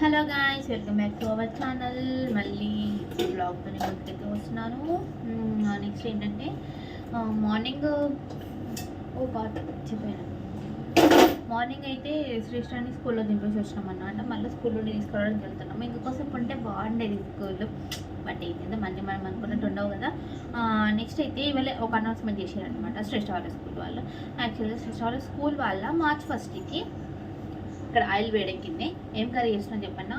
Hello guys welcome back to our channel. మళ్ళీ బ్లాగ్తో ముందుకైతే వస్తున్నాను. నెక్స్ట్ ఏంటంటే మార్నింగ్ ఓ గాడ్ చెప్పాను. మార్నింగ్ అయితే శ్రేష్ఠాన్ని స్కూల్లో దింపేసి వచ్చినాం అన్నమాట మళ్ళీ స్కూల్లో తీసుకోవడానికి వెళ్తున్నాం ఇంకోసేపు ఉంటే బాగుండేది స్కూల్. బట్ ఏంటంటే మళ్ళీ మనం అనుకున్నట్టు ఉండవు కదా. నెక్స్ట్ అయితే ఇవాళ ఒక అనౌన్స్మెంట్ చేశారనమాట శ్రేష్ఠ వాళ్ళ స్కూల్ వాళ్ళు. యాక్చువల్గా శ్రేష్ఠ వాళ్ళ స్కూల్ వాళ్ళ మార్చ్ ఫస్ట్కి ఇక్కడ ఆయిల్ వేడెక్కింది ఏం కర్రీ చేస్తున్నా చెప్పన్నా?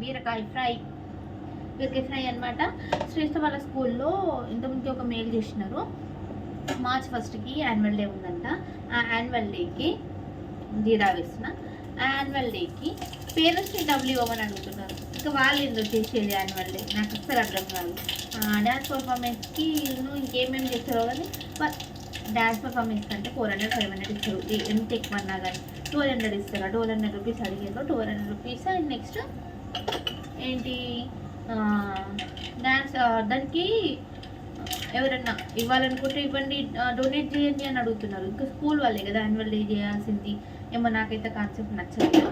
బీరకాయ ఫ్రై. బీరకాయ ఫ్రై అనమాట శ్రేష్ఠ వాళ్ళ స్కూల్లో ఇంతకుముందు ఒక మెయిల్ చేసినారు. మార్చ్ ఫస్ట్కి యాన్యువల్ డే ఉందంట. ఆ యాన్యువల్ డేకి జీరా వేసిన. యాన్యువల్ డేకి పేరెంట్స్ని డబ్బులు ఇవ్వమని అడుగుతున్నారు. ఇంకా వాళ్ళు ఎందుకు చేసేది యాన్యువల్ డే నాకు అస్సలు అర్థం కాదు. డ్యాన్స్ పర్ఫార్మెన్స్కి నువ్వు ఇంకేమేమి చేస్తారో కానీ డ్యాన్స్ పర్ఫార్మెన్స్ కంటే ఫోర్ హండ్రెడ్ ఫైవ్ హండ్రెడ్ ఇస్తారు ఎంత ఎక్కువ అన్నా కానీ ట్వెల్వ్ హండ్రెడ్ ఇస్తారా? ట్వెల్వ్ హండ్రెడ్ రూపీస్ అడిగారు. Twelve hundred rupees and next ఏంటి? డ్యాన్స్ దానికి ఎవరన్నా ఇవ్వాలనుకుంటే ఇవ్వండి డొనేట్ చేయండి అని అడుగుతున్నారు. ఇంకా స్కూల్ వాళ్ళే కదా యాన్యువల్ డే చేయాల్సింది. ఏమో నాకైతే కాన్సెప్ట్ నచ్చలేదు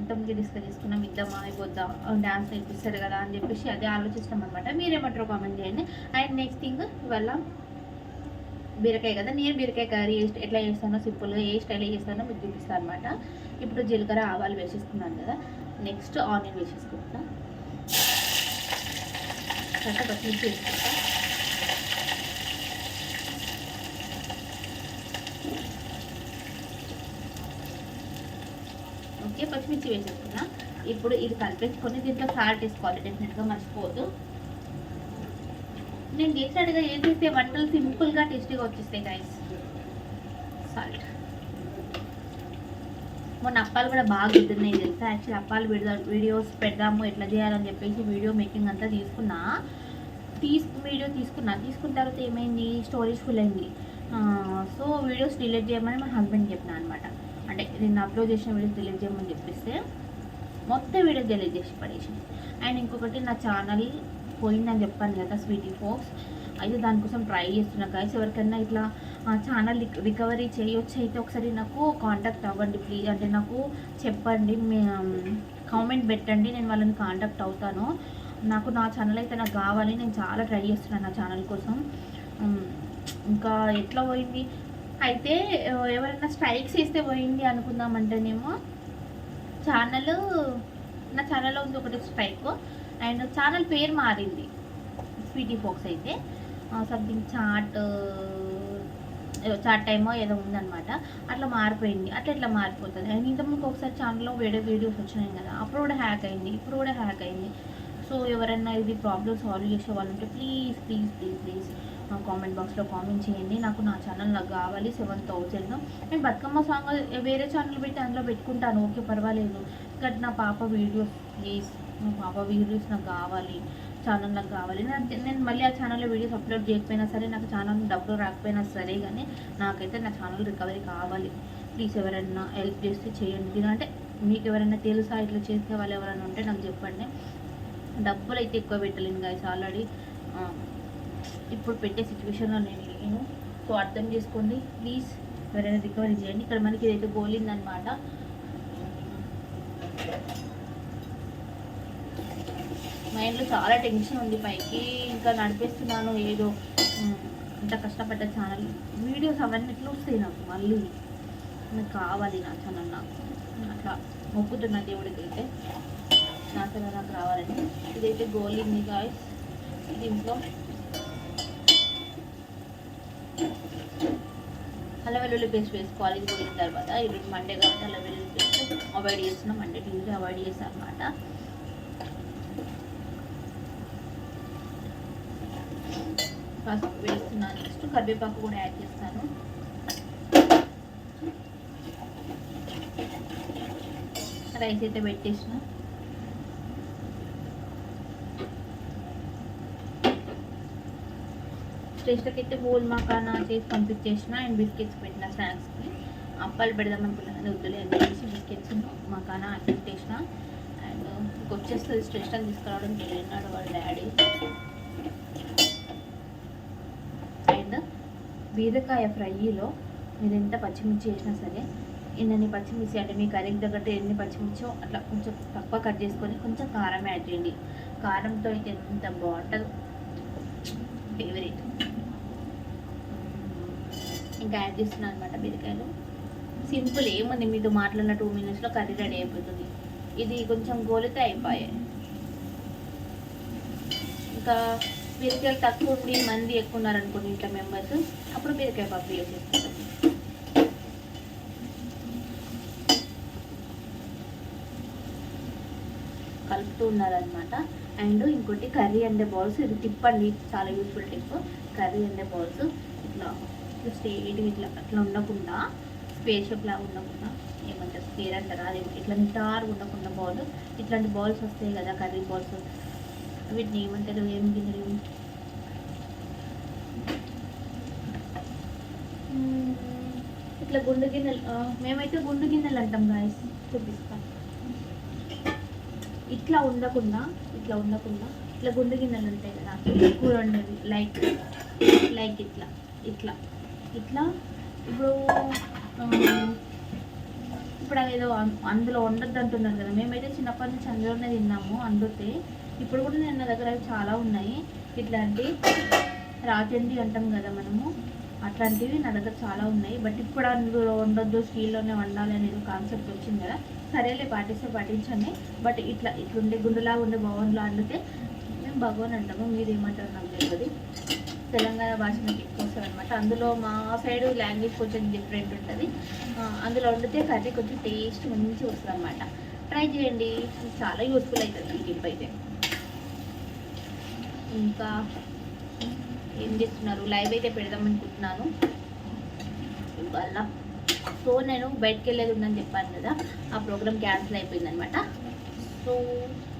ఇంతకుముందు డిస్కస్ చేసుకున్నాం ఇద్దామా అయిపోద్దా డ్యాన్స్ నేర్పిస్తారు కదా అని చెప్పేసి అదే ఆలోచిస్తాం అనమాట మీరేమంటారు కామెంట్ చేయండి. అండ్ నెక్స్ట్ థింగ్ ఇవాళ బీరకాయ కదా నేను బీరకాయ కర్రీ ఎట్లా చేస్తానో సింపుల్గా ఏ స్టైల్ చేస్తానో మీకు చూపిస్తాను అనమాట ఇప్పుడు జీలకర్ర ఆవాలు వేసేసుకున్నాను కదా నెక్స్ట్ ఆనియన్ వేసేసుకుంటా. తర్వాత పచ్చిమిర్చి వేసుకుంటా. ఓకే పచ్చిమిర్చి వేసేసుకున్నా. ఇప్పుడు ఇది కలిపేసుకొని దీంట్లో సాల్ట్ వేసుకోవాలి డెఫినెట్గా మర్చిపోవద్దు. నేను చేసినట్టుగా ఏం చేస్తే వంటలు సింపుల్గా టేస్టీగా వచ్చేస్తాయి గైస్ సాల్ట్ మొన్న అప్పాలు కూడా బాగా కుదిరినాయి తెలుసా? యాక్చువల్లీ అప్పాలు పెడదాం వీడియోస్ పెడదాము ఎట్లా చేయాలని చెప్పేసి వీడియో మేకింగ్ అంతా తీసుకున్నా. తీసుకు వీడియో తీసుకున్నా. తీసుకున్న తర్వాత ఏమైంది? స్టోరేజ్ ఫుల్ అయింది. సో వీడియోస్ డిలీట్ చేయమని మా హస్బెండ్ చెప్పినా అనమాట అంటే నేను అప్లోడ్ చేసిన వీడియోస్ డిలీట్ చేయమని చెప్పిస్తే మొత్తం వీడియో డిలీట్ చేసి పడేసింది. అండ్ ఇంకొకటి నా ఛానల్ పోయిందని చెప్పాను కదా స్వీటీ ఫోక్స్. అయితే దానికోసం ట్రై చేస్తున్నా. గైస్ ఎవరికైనా ఇట్లా ఛానల్ రికవరీ చేయొచ్చు అయితే ఒకసారి నాకు కాంటాక్ట్ అవ్వండి ప్లీజ్ అంటే నాకు చెప్పండి కామెంట్ పెట్టండి. నేను వాళ్ళని కాంటాక్ట్ అవుతాను. నాకు నా ఛానల్ అయితే నాకు కావాలి. నేను చాలా ట్రై చేస్తున్నాను నా ఛానల్ కోసం. ఇంకా ఎట్లా పోయింది? అయితే ఎవరైనా స్ట్రైక్స్ వేస్తే పోయింది అనుకుందామంటేనేమో ఛానల్ నా ఛానల్లో ఉంది ఒకటి స్ట్రైక్ అండ్ ఛానల్ పేరు మారింది. స్వీటీ ఫోక్స్ అయితే. సంథింగ్ చాట్ చాట్ టైమో ఏదో ఉందనమాట అట్లా మారిపోయింది. అట్లా ఇట్లా మారిపోతుంది. అండ్ ఇంతకుముందు ఒకసారి ఛానల్లో వేరే వీడియోస్ వచ్చినాయి కదా అప్పుడు కూడా హ్యాక్ అయింది ఇప్పుడు కూడా హ్యాక్ అయింది. సో ఎవరైనా ఇది ప్రాబ్లమ్ సాల్వ్ చేసే వాళ్ళు ఉంటే please please please please comment బాక్స్లో కామెంట్ చేయండి. నాకు నా ఛానల్ నాకు కావాలి సెవెన్ థౌజండ్ నేను బతుకమ్మ సాంగ్ వేరే ఛానల్ పెట్టి అందులో పెట్టుకుంటాను. ఓకే పర్వాలేదు. బట్ నా పాప వీడియోస్ ప్లీజ్ నా పాప వీడియోస్ నాకు కావాలి ఛానల్ నాకు కావాలి. నేను మళ్ళీ ఆ ఛానల్లో వీడియోస్ అప్లోడ్ చేయకపోయినా సరే నాకు ఛానల్ డబ్బులు రాకపోయినా సరే కానీ నాకైతే నా ఛానల్ రికవరీ కావాలి. ప్లీజ్ ఎవరైనా హెల్ప్ చేస్తే చేయండి. ఇది అంటే మీకు ఎవరైనా తెలుసా ఇట్లా చేసే వాళ్ళు ఎవరైనా ఉంటే నాకు చెప్పండి. డబ్బులు అయితే ఎక్కువ పెట్టలేను గాయస్ ఆల్రెడీ ఇప్పుడు పెట్టే సిచ్యువేషన్లో నేను లేను. సో అర్థం చేసుకోండి. ప్లీజ్ ఎవరైనా రికవరీ చేయండి. ఇక్కడ మనకి ఇదైతే గోలిందనమాట మైండ్లో చాలా టెన్షన్ ఉంది పైకి ఇంకా నడిపిస్తున్నాను ఏదో ఉమ్, ఇంత కష్టపడ్డ ఛానల్. వీడియోస్ అవన్నీ ఎట్లా వస్తాయి నాకు మళ్ళీ. నాకు కావాలి నా ఛానల్ నాకు. అట్లా మొక్కుతున్న దేవుడికి అయితే నా ఛానల్ నాకు రావాలని. ఇదైతే గోలింది గాయస్ దీంట్లో అల్ల వెల్లుల్లి పేస్ట్ వేసుకోవాలి. ఇది పోయిన తర్వాత. ఈరోజు మండే కాబట్టి అల్ల వెల్లుల్లి పేస్ట్. అవాయిడ్ చేస్తున్నాం. మండే ట్యూస్డే అవాయిడ్ చేస్తాను అనమాట పసుపు వేస్తున్నాను. నెక్స్ట్ కరివేపాకు కూడా యాడ్ చేస్తాను. రైస్ అయితే పెట్టేసిన. స్టేషన్కి అయితే బోల్ మకానా చేసి పంపించేసిన అండ్ బిస్కెట్స్ పెట్టిన స్నాక్స్కి. అప్పాలు పెడదాం అనుకున్నాను కానీ వద్దులే అని చెప్పేసి బిస్కెట్స్ మకానా పెట్టేసిన అండ్ ఇంకొచ్చేస్తుంది స్టేషన్ తీసుకురావడం వెళ్ళినాడు వాళ్ళ డాడీ. బీరకాయ ఫ్రైలో మీరు ఎంత పచ్చిమిర్చి వేసినా సరే ఎన్ని పచ్చిమిర్చి అంటే మీ కర్రీకి తగ్గట్టు ఎన్ని పచ్చిమిర్చో అట్లా కొంచెం తక్కువ కట్ చేసుకొని కొంచెం కారం యాడ్ చేయండి. కారంతో అయితే ఎంత బాగుంటుందో ఫేవరెట్ ఇంకా యాడ్ చేస్తున్నాను అనమాట బీరకాయలు. సింపుల్ ఏముంది మీతో మాట్లాడిన టూ మినిట్స్లో కర్రీ రెడీ అయిపోతుంది. ఇది కొంచెం గోలితే అయిపోయాయి ఇంకా బీరకాయలు తక్కువ ఉండి మంది ఎక్కువ ఉన్నారనుకోండి ఇంట్లో మెంబర్స్ అప్పుడు బీరకాయ పప్పు యూస్ కలుపుతూ ఉన్నారనమాట అండ్ ఇంకోటి కర్రీ అండే బౌల్స్ ఇది టిప్ అండి చాలా యూస్ఫుల్ టిప్ కర్రీ అండే బౌల్స్ ఇట్లా ఇట్లా ఇట్లా అట్లా ఉండకుండా స్పేస్ లాగా ఉండకుండా ఏమంటారు స్పేర్ అంటారా అది ఇట్లా నిటారు ఉండకుండా బౌల్ ఇట్లాంటి బౌల్స్ వస్తాయి కదా కర్రీ బౌల్స్. వీటిని ఏమంటారు ఏం గిన్నెలు ఇట్లా గుండు గిన్నెలు మేమైతే గుండు గిన్నెలు అంటాం గాయస్ చూపిస్తాం. ఇట్లా ఉండకుండా ఇట్లా ఉండకుండా ఇట్లా గుండు గిన్నెలు ఉంటాయి కదా కూర వండేది లైక్ లైక్ ఇట్లా ఇట్లా. ఇట్లా ఇప్పుడు ఇప్పుడు అదేదో అందులో ఉండొద్దు అంటున్నారు కదా. మేమైతే చిన్నప్పటి నుంచి అందులోనే తిన్నాము అందుతే ఇప్పుడు కూడా నేను నా దగ్గర చాలా ఉన్నాయి. ఇట్లాంటి రాజండి అంటాం కదా మనము. అట్లాంటివి నా దగ్గర చాలా ఉన్నాయి. బట్ ఇప్పుడు అందులో ఉండొద్దు స్టీల్లోనే వండాలి అనేది కాన్సెప్ట్ వచ్చింది కదా. సరేలే పాటిస్తే పాటించండి. బట్ ఇట్లా ఇట్లుండే గుండెలా ఉండే భవన్లో వండితే మేము భగవాన్ అంటాము. మీరు ఏమంటారు నాకు తెలియదు. తెలంగాణ భాష నాకు ఎక్కువ వస్తుంది అనమాట అందులో మా సైడ్ లాంగ్వేజ్ కొంచెం డిఫరెంట్ ఉంటుంది. అందులో వండితే కర్రీ కొంచెం టేస్ట్ మంచిగా వస్తుంది అనమాట ట్రై చేయండి. చాలా యూస్ఫుల్ అవుతుంది ఈ టిప్ అయితే. ఇంకా ఏం చేస్తున్నారు? లైవ్ అయితే పెడదాం అనుకుంటున్నాను. ఇవాళ. సో నేను బయటకు వెళ్ళేది ఉందని చెప్పాను కదా ఆ ప్రోగ్రామ్ క్యాన్సిల్ అయిపోయింది అనమాట సో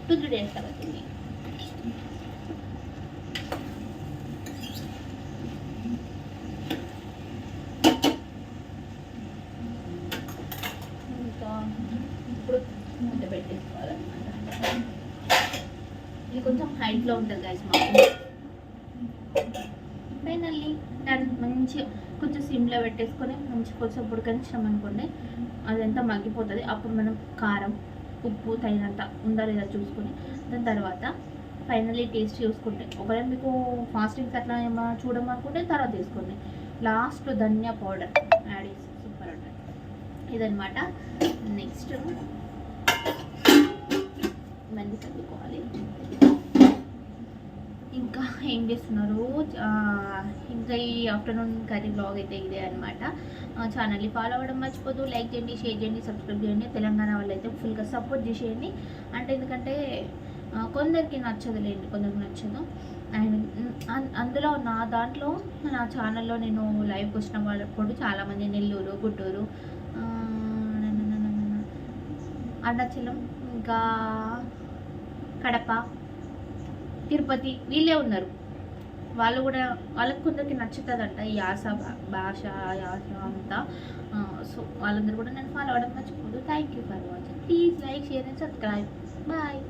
టూ త్రీ డేస్ అవుతుంది ఇంకా ఇప్పుడు ముద్ద పెట్టేసుకోవాలన్నమాట ఇది కొంచెం హైట్లో ఉంటుంది గైస్ మాకు. ఫైనల్లీ దాన్ని మంచి కొంచెం సిమ్లో పెట్టేసుకొని మంచి కొంచెం ఉడకనిచ్చాం అనుకోండి అదంతా మగ్గిపోతుంది. అప్పుడు మనం కారం ఉప్పు తగినంత ఉందా లేదా చూసుకొని. దాని తర్వాత ఫైనల్లీ టేస్ట్ చూసుకుంటే ఒకవేళ మీకు ఫాస్టింగ్స్ అట్లా ఏమైనా చూడమనుకుంటే తర్వాత తీసుకోండి లాస్ట్ ధనియా పౌడర్ యాడ్ చేసి సూపర్ ఉంటుంది. ఇదనమాట నెక్స్ట్ ఏం చేస్తున్నారు? ఇంకా ఈ ఆఫ్టర్నూన్ కర్రీ బ్లాగ్ అయితే ఇదే అనమాట ఛానల్ని ఫాలో అవ్వడం మర్చిపోదు. లైక్ చేయండి షేర్ చేయండి సబ్స్క్రైబ్ చేయండి. తెలంగాణ వాళ్ళు అయితే ఫుల్గా సపోర్ట్ చేసేయండి. అంటే ఎందుకంటే కొందరికి నచ్చదులేండి కొందరికి నచ్చదు. అండ్ అన్- అందులో నా దాంట్లో నా ఛానల్లో నేను లైవ్కి వచ్చిన వాళ్ళప్పుడు చాలామంది నెల్లూరు గుంటూరు ఆ, అరుణాచలం ఇంకా కడప తిరుపతి వీళ్ళే ఉన్నారు. వాళ్ళు కూడా వాళ్ళకి కొందరికి నచ్చుతుందంట ఈ యాస భా- భాష యాస అంతా. సో వాళ్ళందరూ కూడా నేను ఫాలో అవ్వడం మర్చిపోదు. Thank you for watching please like share and subscribe bye